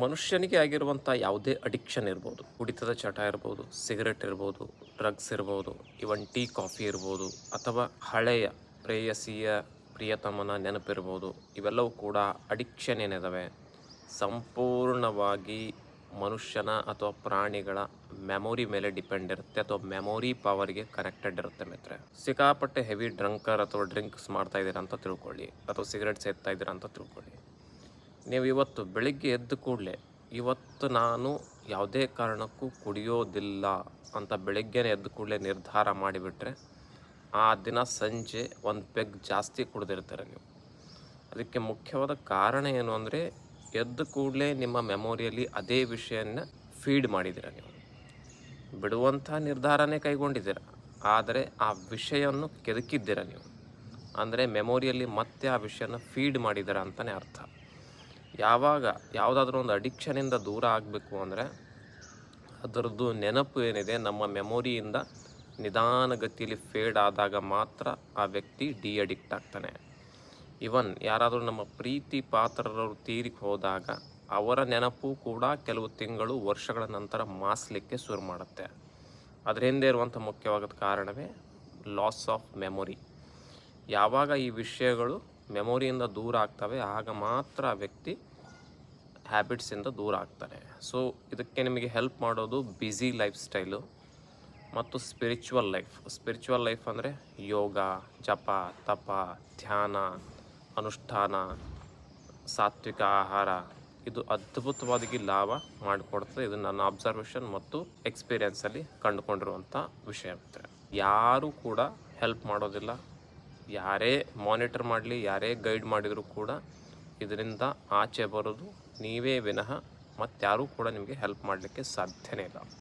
ಮನುಷ್ಯನಿಗೆ ಆಗಿರುವಂಥ ಯಾವುದೇ ಅಡಿಕ್ಷನ್ ಇರ್ಬೋದು, ಕುಡಿತದ ಚಟ ಇರ್ಬೋದು ಸಿಗರೆಟ್ ಇರ್ಬೋದು ಡ್ರಗ್ಸ್ ಇರ್ಬೋದು ಇವನ್ ಟೀ ಕಾಫಿ ಇರ್ಬೋದು, ಅಥವಾ ಹಳೆಯ, ಪ್ರೇಯಸಿಯ, ಪ್ರಿಯತಮನ ನೆನಪಿರ್ಬೋದು, ಇವೆಲ್ಲವೂ ಕೂಡ ಅಡಿಕ್ಷನ್ ಏನಿದಾವೆ? ಸಂಪೂರ್ಣವಾಗಿ ಮನುಷ್ಯನ ಅಥವಾ ಪ್ರಾಣಿಗಳ ಮೆಮೊರಿ ಮೇಲೆ ಡಿಪೆಂಡ್ ಇರುತ್ತೆ, ಅಥವಾ ಮೆಮೊರಿ ಪವರ್ಗೆ ಕನೆಕ್ಟೆಡ್ ಇರುತ್ತೆ ಮಿತ್ರೆ ಸಿಕ್ಕಾಪಟ್ಟೆ ಹೆವಿ ಡ್ರಂಕರ್ ಅಥವಾ ಡ್ರಿಂಕ್ಸ್ ಮಾಡ್ತಾ ಇದ್ದೀರಾ ಅಂತ ತಿಳ್ಕೊಳ್ಳಿ, ಅಥವಾ ಸಿಗರೆಟ್ ಸೇರ್ತಾ ಇದ್ದೀರಾ ಅಂತ ತಿಳ್ಕೊಳ್ಳಿ. ನೀವು ಇವತ್ತು ಬೆಳಿಗ್ಗೆ ಎದ್ದ ಕೂಡಲೇ, ಇವತ್ತು ನಾನು ಯಾವುದೇ ಕಾರಣಕ್ಕೂ ಕುಡಿಯೋದಿಲ್ಲ ಅಂತ ಬೆಳಿಗ್ಗೆನೇ ಎದ್ದ ಕೂಡಲೇ ನಿರ್ಧಾರ ಮಾಡಿಬಿಟ್ರೆ, ಆ ದಿನ ಸಂಜೆ ಒಂದು ಪೆಗ್ ಜಾಸ್ತಿ ಕುಡಿದಿರ್ತಾರೆ ನೀವು. ಅದಕ್ಕೆ ಮುಖ್ಯವಾದ ಕಾರಣ ಏನು ಅಂದರೆ, ಎದ್ದ ಕೂಡಲೇ ನಿಮ್ಮ ಮೆಮೊರಿಯಲ್ಲಿ ಅದೇ ವಿಷಯನ ಫೀಡ್ ಮಾಡಿದ್ದೀರ ನೀವು. ಬಿಡುವಂಥ ನಿರ್ಧಾರನೇ ಕೈಗೊಂಡಿದ್ದೀರ, ಆದರೆ ಆ ವಿಷಯವನ್ನು ಕೆದಕಿದ್ದೀರ ನೀವು. ಅಂದರೆ ಮೆಮೊರಿಯಲ್ಲಿ ಮತ್ತೆ ಆ ವಿಷಯನ ಫೀಡ್ ಮಾಡಿದ್ದೀರ ಅಂತಲೇ ಅರ್ಥ. ಯಾವಾಗ ಯಾವುದಾದ್ರೂ ಒಂದು ಅಡಿಕ್ಷನಿಂದ ದೂರ ಆಗಬೇಕು ಅಂದರೆ ಅದರದ್ದು ನೆನಪು ಏನಿದೆ, ನಮ್ಮ ಮೆಮೊರಿಯಿಂದ ನಿಧಾನಗತಿಯಲ್ಲಿ ಫೇಡ್ ಆದಾಗ ಮಾತ್ರ ಆ ವ್ಯಕ್ತಿ ಡಿ ಅಡಿಕ್ಟ್ ಆಗ್ತಾನೆ. ಇವನ್ ಯಾರಾದರೂ ನಮ್ಮ ಪ್ರೀತಿ ಪಾತ್ರರವರು ತೀರಿಗೆ ಹೋದಾಗ ಅವರ ನೆನಪು ಕೂಡ ಕೆಲವು ತಿಂಗಳು, ವರ್ಷಗಳ ನಂತರ ಮಾಸಲಿಕ್ಕೆ ಶುರು ಮಾಡುತ್ತೆ. ಅದರ ಹಿಂದೆ ಇರುವಂಥ ಮುಖ್ಯವಾದ ಕಾರಣವೇ ಲಾಸ್ ಆಫ್ ಮೆಮೊರಿ ಯಾವಾಗ ಈ ವಿಷಯಗಳು ಮೆಮೊರಿಯಿಂದ ದೂರ ಆಗ್ತವೆ, ಆಗ ಮಾತ್ರ ವ್ಯಕ್ತಿ ಹ್ಯಾಬಿಟ್ಸಿಂದ ದೂರ ಆಗ್ತಾರೆ. ಸೊ ಇದಕ್ಕೆ ನಿಮಗೆ ಹೆಲ್ಪ್ ಮಾಡೋದು ಬ್ಯುಸಿ ಲೈಫ್ ಸ್ಟೈಲು ಮತ್ತು ಸ್ಪಿರಿಚುವಲ್ ಲೈಫ್ ಸ್ಪಿರಿಚುವಲ್ ಲೈಫ್ ಅಂದರೆ ಯೋಗ, ಜಪ, ತಪ, ಧ್ಯಾನ, ಅನುಷ್ಠಾನ, ಸಾತ್ವಿಕ ಆಹಾರ. ಇದು ಅದ್ಭುತವಾಗಿ ಲಾಭ ಮಾಡಿಕೊಡ್ತದೆ. ಇದು ನನ್ನ ಅಬ್ಸರ್ವೇಷನ್ ಮತ್ತು ಎಕ್ಸ್ಪೀರಿಯನ್ಸಲ್ಲಿ ಕಂಡುಕೊಂಡಿರುವಂಥ ವಿಷಯ ಯಾರೂ ಕೂಡ ಹೆಲ್ಪ್ ಮಾಡೋದಿಲ್ಲ. ಯಾರೇ ಮಾನಿಟರ್ ಮಾಡಲಿ, ಯಾರೇ ಗೈಡ್ ಮಾಡಿದರೂ ಕೂಡ ಇದರಿಂದ ಆಚೆ ಬರೋದು ನೀವೇ ವಿನಃ ಮತ್ತಾರೂ ಕೂಡ ನಿಮಗೆ ಹೆಲ್ಪ್ ಮಾಡಲಿಕ್ಕೆ ಸಾಧ್ಯನೇ ಇಲ್ಲ.